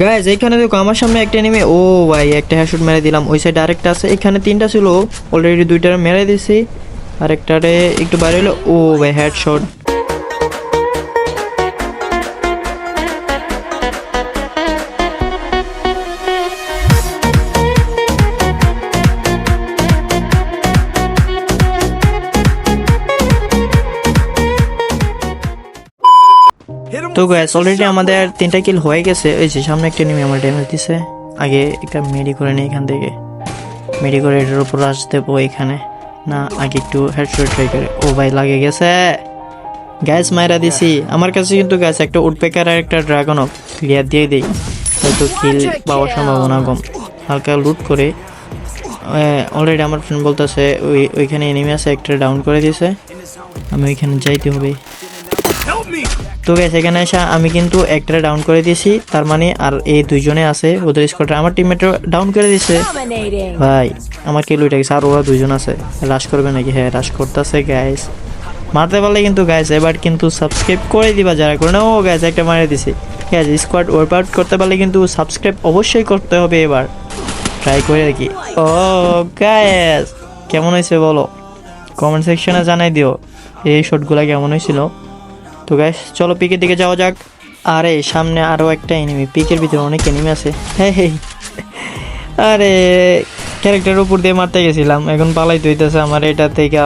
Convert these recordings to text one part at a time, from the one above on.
Guys এইখানে দেখো, আমার সামনে একটা নেমে ও ভাই, একটা হ্যাশুট মেরে দিলাম। ওই সাইডে আরেকটা আছে, এখানে তিনটা ছিল অলরেডি দুইটা মেরে দিছি। আরেকটারে একটু বাইরে হলো, ও ভাই হেডশট তো গ্যাস অলরেডি আমাদের তিনটা কিল হয়ে গেছে। ওই যে সামনে একটা নেমে আমার ড্যামেজ দিছে। আগে একটা মেডি করে নিই এখান থেকে। মেডি করে এটার উপর রাশ দেবো এখানে। না, আগে একটু হেডশট ট্রাই করে। ও ভাই, লাগে গেছে। গ্যাস মায়েরা দিছি। আমার কাছে কিন্তু গ্যাস একটা উডপেকার আর একটা ড্রাগনও ক্লিয়ার দিয়ে দিই। হয়তো কিল পাওয়ার সম্ভাবনা কম। হালকা লুট করে। অলরেডি আমার ফ্রেন্ড বলতেছে, ওই, ওইখানে এনিমি আছে, একটা ডাউন করে দিয়েছে আমি ওইখানে যাইতে হবে। তো গেছে এখানে এসে আমি কিন্তু একটা ডাউন করে দিয়েছি তার মানে আর এই দুইজনে আছে ওদের স্কোয়াডে আমার টিমমেটও ডাউন করে দিয়েছে। ভাই আমার কিলো গেছে? আর ওরা দুইজন আছে। রাশ করবে নাকি? হ্যাঁ রাশ করতেছে গ্যাস মারতে পারলে কিন্তু গ্যাস এবার কিন্তু সাবস্ক্রাইব করে দিবা যারা করে। না ও গ্যাস একটা মারে দিছি। গ্যাস স্কোয়াড ওয়ার্কআউট করতে পারলে কিন্তু সাবস্ক্রাইব অবশ্যই করতে হবে এবার। ট্রাই করে আর কি ও গ্যাস কেমন হয়েছে বলো? কমেন্ট সেকশনে জানাই দিও। এই শটগুলা কেমন হয়েছিল? তো গ্যাস চলো পিকের দিকে যাওয়া যাক। আরে, সামনে আরও একটা এনিমি পিকের ভিতরে অনেক এনিমি আছে। হ্যাঁ হ্যাঁ আরে ক্যারেক্টারের উপর দিয়ে মারতে গেছিলাম। এখন পালাই হইতেছে আমার এটা থেকে।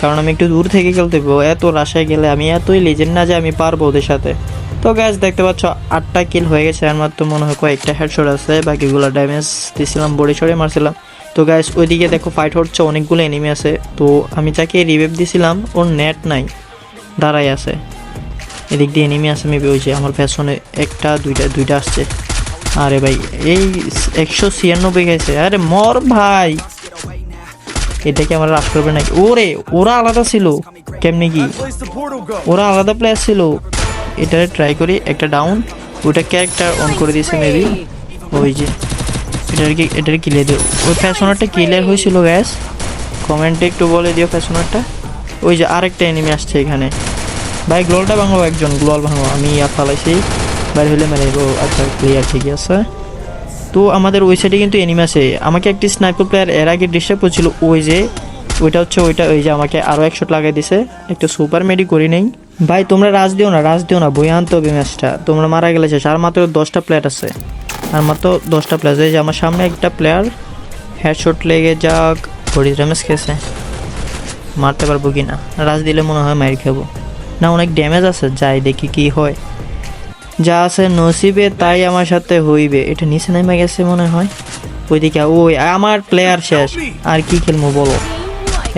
কারণ আমি একটু দূর থেকে খেলতে পারব এত রাশায় গেলে আমি এতই লেজেন্ড না যে আমি পারব ওদের সাথে। তো গ্যাস দেখতে পাচ্ছ, আটটা কিল হয়ে গেছে। আর মাত্র মনে হয় কয়েকটা হেডশট আছে। বাকিগুলো ড্যামেজ দিছিলাম বড়ি সরে মারছিলাম। তো গ্যাস ওইদিকে দেখো ফাইট হচ্ছে, অনেকগুলো এনিমি আছে। তো আমি যাকে রিভেভ দিছিলাম, ওর নেট নাই। দাঁড়াই আছে। এদিক দিয়ে এনিমি আছে মেবি ওই যে আমার পেছনে একটা, দুইটা দুইটা আসছে। আরে ভাই, এই একশো ছিয়ানব্বই গেছে। আরে মর ভাই। এটা কি আমার রাশ করবে নাকি? ওরে, ওরা আলাদা ছিল। কেমনি কি? ওরা আলাদা প্লেয়ার ছিল। এটা ট্রাই করি, একটা ডাউন ওটা ক্যারেক্টার অন করে দিয়েছে মেবি ওই যে, এটার কি, এটার ক্লিয়ার দিও ওই ফ্যাশনারটা ক্লিয়ার হয়েছিল গ্যাস কমেন্টে একটু বলে দিও ফ্যাশনারটা ওই যে আরেকটা এনিমি আসছে এখানে। ভাই গ্লোলটা ভাঙো একজন গ্লোয়াল ভাঙো। আমি আর ফালাইছি। বাইরে হলে মেরে দেবো আচ্ছা ক্লিয়ার ঠিকই আছে। তো আমাদের ওই সাইডে কিন্তু এনিমি আছে। আমাকে একটি স্নাইপার প্লেয়ার এর আগে ডিস্টার্ব করছিল ওই যে, ওইটা হচ্ছে ওইটা, ওই যে আমাকে আরও এক শট লাগাই দিছে। একটু সুপার মেডি করি নেই। ভাই, তোমরা রাজ দিও না, রাজ দিও না বই আনতে হবে ম্যাচটা তোমরা মারা গেলে শেষ। আর মাত্র দশটা প্লেয়ার আছে। আর মাত্র দশটা প্লেয়ার এই যে আমার সামনে একটা প্লেয়ার হেডশট লেগে যাক। ড্যামেজ খেয়েছে। মারতে পারব কি না রাজ দিলে মনে হয় মার খাব। না অনেক ড্যামেজ আছে, যাই দেখি কি হয়। যা আছে নসিবে তাই আমার সাথে হইবে। এটা নিচে নেমে গেছে মনে হয়। ওইদিকে, ওই আমার প্লেয়ার শেষ। আর কি খেলব বলো?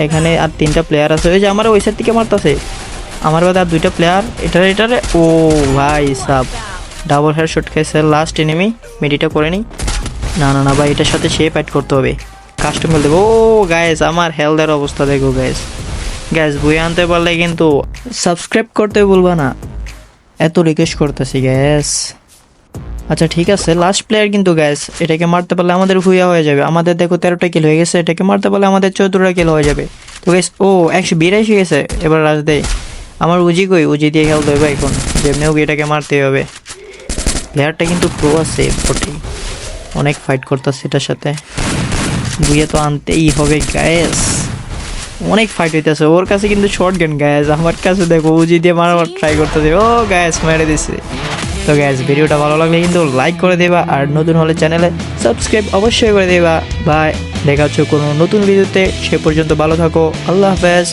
এখানে আর তিনটা প্লেয়ার আছে। ওই যে আমার ওই সাইড থেকে মারতাছে। আমার বাদে আর দুইটা প্লেয়ার এটারে এটারে? ও ভাই সাব। ডাবল হেড শট খেয়েছে লাস্ট এনিমি মেডিটা করে নিই। না না না ভাই, এটার সাথে সে ফাইট করতে হবে। কাস্টম খেলতে হবে। ও গায়েস আমার হেলথের অবস্থা দেখো গাইস গ্যাস বই আনতে পারলে কিন্তু সাবস্ক্রাইব করতে বলবা না। এত রিকোয়েস্ট করতেছি গ্যাস আচ্ছা ঠিক আছে লাস্ট প্লেয়ার কিন্তু গ্যাস এটাকে মারতে পারলে আমাদের ভুইয়া হয়ে যাবে। আমাদের দেখো তেরোটা কিল হয়ে গেছে, এটাকে মারতে পারলে আমাদের চৌদ্দটা কিল হয়ে যাবে। তো গ্যাস ও, একশো বিরাশি গেছে, এবার রাজ দেয় আমার উজি কই? উজি দিয়ে খেলতে হবে এখন, যেমনি এটাকে মারতে হবে। প্লেয়ারটা কিন্তু প্রো আছে ফোর্টি অনেক ফাইট করতেছে এটার সাথে। বুইয়া তো আনতেই হবে গ্যাস অনেক ফাইট হইতেছে। ওর কাছে কিন্তু শর্ট গান গ্যাস আমার কাছে দেখো উজি দিয়ে মারামার ট্রাই করতেছে, ও গ্যাস মেরে দিছে। তো গ্যাস ভিডিওটা ভালো লাগলে কিন্তু লাইক করে দেবা, আর নতুন হলে চ্যানেলে সাবস্ক্রাইব অবশ্যই করে দেবা। বাই দেখা হচ্ছে কোনো নতুন ভিডিওতে সে পর্যন্ত ভালো থাকো। আল্লাহ হাফেজ।